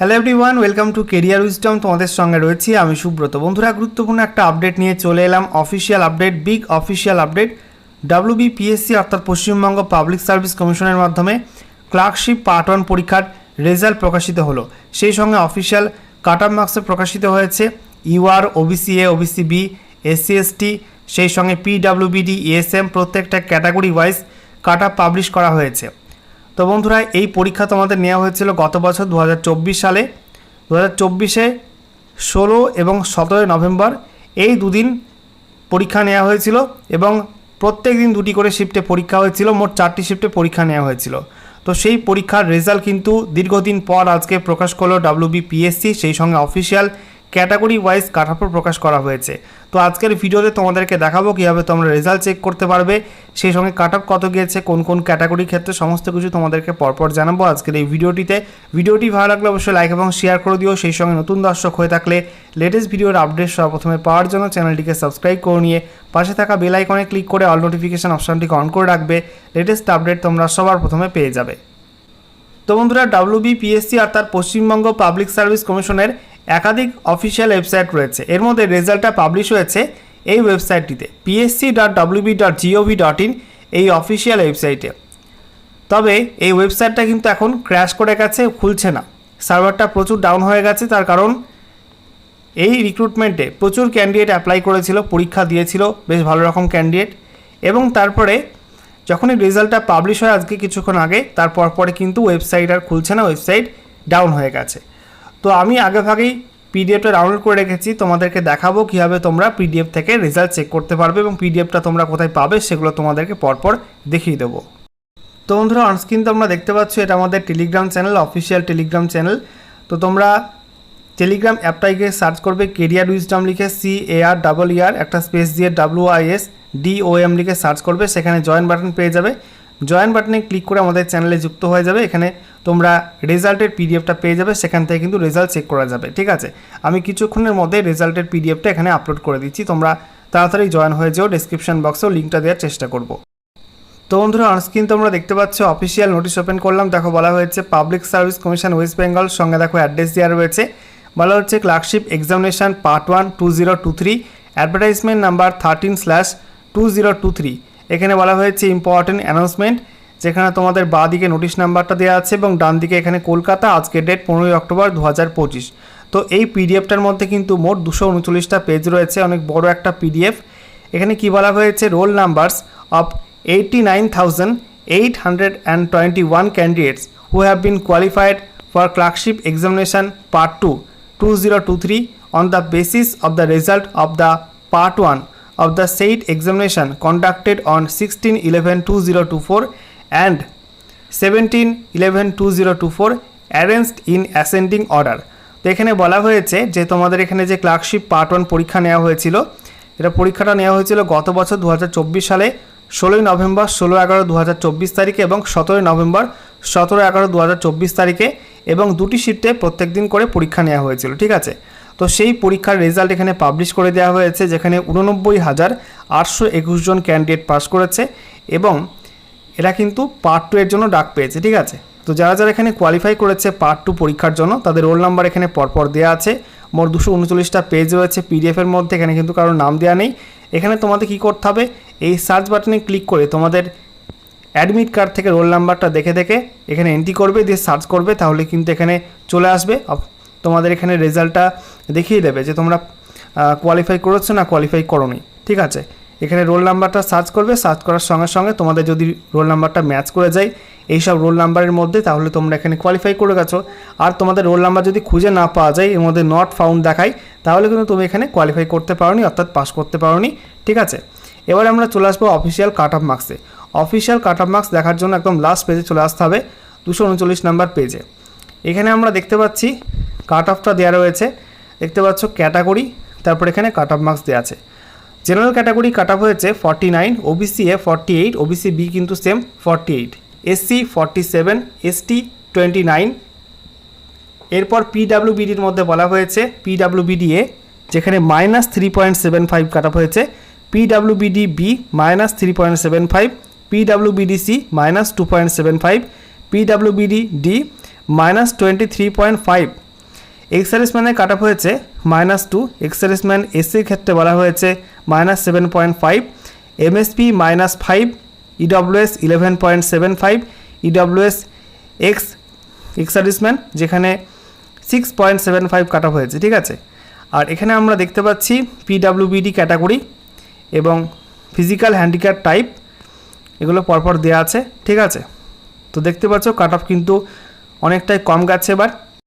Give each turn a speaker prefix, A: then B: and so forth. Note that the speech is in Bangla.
A: Hello everyone welcome to career wisdom তোমাদের সঙ্গে রয়েছি আমি সুব্রত। বন্ধুরা, গুরুত্বপূর্ণ একটা আপডেট নিয়ে চলে এলাম। Official update big official update WBPSC অর্থাৎ পশ্চিমবঙ্গ পাবলিক সার্ভিস কমিশনের মাধ্যমে ক্লার্কশিপ পার্ট ওয়ান পরীক্ষার রেজাল্ট প্রকাশিত হলো। সেই সঙ্গে অফিসিয়াল কাট অফ মার্কসে প্রকাশিত হয়েছে। UR OBC A OBC B SC ST সেই সঙ্গে পিডাব্লিউবিডি ইএসএম প্রত্যেকটা category wise cut off publish করা হয়েছে। তো বন্ধুরা, এই পরীক্ষা তোমাদের নেওয়া হয়েছিল গত বছর দু হাজার চব্বিশ সালে। দু হাজার চব্বিশে ষোলো এবং সতেরোই নভেম্বর এই দুদিন পরীক্ষা নেওয়া হয়েছিল এবং প্রত্যেক দিন দুটি করে শিফটে পরীক্ষা হয়েছিল, মোট চারটি শিফটে পরীক্ষা নেওয়া হয়েছিল। তো সেই পরীক্ষার রেজাল্ট কিন্তু দীর্ঘদিন পর আজকে প্রকাশ করল ডাব্লিউবিপিএসসি সেই সঙ্গে অফিসিয়াল ক্যাটাগরি ওয়াইজ কাঠাপো প্রকাশ করা হয়েছে। তো আজকের ভিডিওতে তোমাদেরকে দেখাবো কীভাবে তোমরা রেজাল্ট চেক করতে পারবে, সেই সঙ্গে কাট অফ কত গিয়েছে, কোন কোন ক্যাটাগরির ক্ষেত্রে, সমস্ত কিছু তোমাদেরকে পরপর জানাব আজকের এই ভিডিওটিতে। ভিডিওটি ভালো লাগলে অবশ্যই লাইক এবং শেয়ার করে দিও, সেই সঙ্গে নতুন দর্শক হয়ে থাকলে লেটেস্ট ভিডিওর আপডেট সর্বপ্রথমে পাওয়ার জন্য চ্যানেলটিকে সাবস্ক্রাইব করে নিয়ে পাশে থাকা বেল আইকনে ক্লিক করে অল নোটিফিকেশান অপশানটিকে অন করে রাখবে লেটেস্ট আপডেট তোমরা সবার প্রথমে পেয়ে যাবে। তো বন্ধুরা ডাব্লিউবিপিএসসি অর্থাৎ পশ্চিমবঙ্গ পাবলিক সার্ভিস কমিশনের একাধিক অফিসিয়াল ওয়েবসাইট রয়েছে। এর মধ্যে রেজাল্টটা পাবলিশ হয়েছে এই ওয়েবসাইটটিতে। PSC dot WB dot GOV dot in এই অফিসিয়াল ওয়েবসাইটে। তবে এই ওয়েবসাইটটা কিন্তু এখন ক্র্যাশ করে গেছে, খুলছে না। সার্ভারটা প্রচুর ডাউন হয়ে গেছে, তার কারণ এই রিক্রুটমেন্টে প্রচুর ক্যান্ডিডেট অ্যাপ্লাই করেছিল, পরীক্ষা দিয়েছিল, বেশ ভালো রকম ক্যান্ডিডেট এবং তারপরে যখনই রেজাল্টটা পাবলিশ হয় আজকে কিছুক্ষণ আগে, তারপর পরে কিন্তু ওয়েবসাইট আর খুলছে না ওয়েবসাইট ডাউন হয়ে গেছে। তো আমি আগে ভাগেই পিডিএফটা ডাউনলোড করে রেখেছি, তোমাদেরকে দেখাবো কীভাবে তোমরা পিডিএফ থেকে রেজাল্ট চেক করতে পারবে এবং পিডিএফটা তোমরা কোথায় পাবে সেগুলো তোমাদেরকে পরপর দেখিয়ে দেবো। তো বন্ধুরা অনস্ক্রিন তোমরা দেখতে পাচ্ছ এটা আমাদের Telegram channel official Telegram channel তো তোমরা টেলিগ্রাম অ্যাপটায় গিয়ে সার্চ করবে কেরিয়ার উইজডম লিখে C A R double E R একটা স্পেস দিয়ে W I S D O M লিখে সার্চ করবে, সেখানে জয়েন বাটন পেয়ে যাবে। জয়েন বাটনে ক্লিক করে আমাদের চ্যানেলে যুক্ত হয়ে যাবে। এখানে তোমরা রেজাল্টের পিডিএফটা পেয়ে যাবে। সেখান থেকে কিন্তু রেজাল্ট চেক করা যাবে। ঠিক আছে? আমি কিছুক্ষণের মধ্যে রেজাল্টের পিডিএফটা এখানে আপলোড করে দিচ্ছি। তোমরা তাড়াতাড়ি জয়েন হয়ে যেও। ডিসক্রিপশন বক্সেও লিঙ্কটা দেওয়ার চেষ্টা করব। তো বন্ধুরা অনস্ক্রিন তোমরা দেখতে পাচ্ছ অফিসিয়াল নোটিশ ওপেন করলাম। দেখো, বলা হয়েছে public service commission West Bengal সঙ্গে দেখো অ্যাড্রেস দেওয়া রয়েছে। বলা হচ্ছে clerkship examination part one two zero two three advertisement number thirteen slash two zero two three এখানে বলা হয়েছে ইম্পর্টেন্ট অ্যানাউন্সমেন্ট যেখানে তোমাদের বাঁ দিকে নোটিশ নাম্বারটা দেওয়া আছে এবং ডান দিকে এখানে কলকাতা, আজকের ডেট পনেরোই অক্টোবর দু হাজার পঁচিশ। তো এই পিডিএফটার মধ্যে কিন্তু মোট দুশো উনচল্লিশটা পেজ রয়েছে, অনেক বড় একটা পিডিএফ এখানে কি বলা হয়েছে? Roll numbers of eighty nine thousand eight hundred and twenty one candidates who have been qualified for clerkship examination part two two zero two three on the basis of the result of the part one of the said examination conducted on 16 11 2024 and 17 11 2024 arranged in ascending order. তো এখানে বলা হয়েছে যে তোমাদের এখানে যে ক্লার্কশিপ পার্ট ওয়ান পরীক্ষা নেওয়া হয়েছিল, এটা পরীক্ষাটা নেওয়া হয়েছিল গত বছর দু হাজার চব্বিশ সালে ষোলোই নভেম্বর ষোলো এগারো দু তারিখে এবং সতেরোই নভেম্বর সতেরো এগারো দু তারিখে এবং দুটি শিফটে প্রত্যেক দিন করে পরীক্ষা নেওয়া হয়েছিল, ঠিক আছে? তো সেই পরীক্ষার রেজাল্ট এখানে পাবলিশ করে দেওয়া হয়েছে, যেখানে উননব্বই হাজার আটশো একুশ জন ক্যান্ডিডেট পাস করেছে এবং এরা কিন্তু পার্ট টু এর জন্য ডাক পেয়েছে, ঠিক আছে? তো যারা যারা এখানে কোয়ালিফাই করেছে পার্ট টু পরীক্ষার জন্য, তাদের রোল নাম্বার এখানে পরপর দেওয়া আছে। মোট দুশো উনচল্লিশটা পেজ রয়েছে পিডিএফের মধ্যে, এখানে কিন্তু কারোর নাম দেওয়া নেই। এখানে তোমাদের কী করতে হবে? এই সার্চ বাটনে ক্লিক করে তোমাদের অ্যাডমিট কার্ড থেকে রোল নাম্বারটা দেখে দেখে এখানে এন্ট্রি করবে, দিয়ে সার্চ করবে, তাহলে কিন্তু এখানে চলে আসবে। তোমাদের এখানে রেজাল্টটা দেখিয়ে দেবে যে তোমরা কোয়ালিফাই করেছ না কোয়ালিফাই করোনি। ঠিক আছে? এখানে রোল নাম্বারটা সার্চ করবে সার্চ করার সঙ্গে সঙ্গে তোমাদের যদি রোল নাম্বারটা ম্যাচ করে যায়, এইসব রোল নাম্বারের মধ্যে তাহলে তোমরা এখানে কোয়ালিফাই করে গেছো। আর তোমাদের রোল নাম্বার যদি খুঁজে না পাওয়া যায়, এর মধ্যে নট ফাউন্ড দেখায়, তাহলে কিন্তু তুমি এখানে কোয়ালিফাই করতে পারোনি, অর্থাৎ পাস করতে পারোনি। ঠিক আছে? এবার আমরা চলে আসব অফিসিয়াল কাট অফ মার্কসে অফিসিয়াল কাট অফ মার্কস দেখার জন্য একদম লাস্ট পেজে চলে আসতে হবে, দুশো উনচল্লিশ নাম্বার পেজে এখানে আমরা দেখতে পাচ্ছি কাট অফটা দেওয়া রয়েছে। দেখতে পাচ্ছ ক্যাটাগরি, তারপর এখানে কাট অফ মার্কস দেওয়া আছে। জেনারেল ক্যাটাগরি কাট অফ হয়েছে forty nine OBC A forty eight OBC B কিন্তু same forty eight SC forty seven ST twenty nine এরপর পিডাব্লিউবিডির মধ্যে বলা হয়েছে পিডাব্লিউবিডি এ যেখানে minus three point seven five cut off হয়েছে। PWBD B minus three point seven five PWBD C minus two point seven five PWBD D minus twenty three point five এক্সারিস ম্যানের কাট অফ হয়েছে মাইনাস টু এক্সারিস ম্যান এসির ক্ষেত্রে বলা হয়েছে minus seven point five MSP minus five EWS eleven point seven five EWS ex exserviceman যেখানে six point seven five cut off হয়েছে, ঠিক আছে? আর এখানে আমরা দেখতে পাচ্ছি পিডাব্লিউবিডি ক্যাটাগরি এবং ফিজিক্যাল হ্যান্ডিক্যাপ টাইপ এগুলো পরপর দেওয়া আছে, ঠিক আছে? তো দেখতে পাচ্ছ কাট অফ কিন্তু অনেকটাই কম গেছে এবার।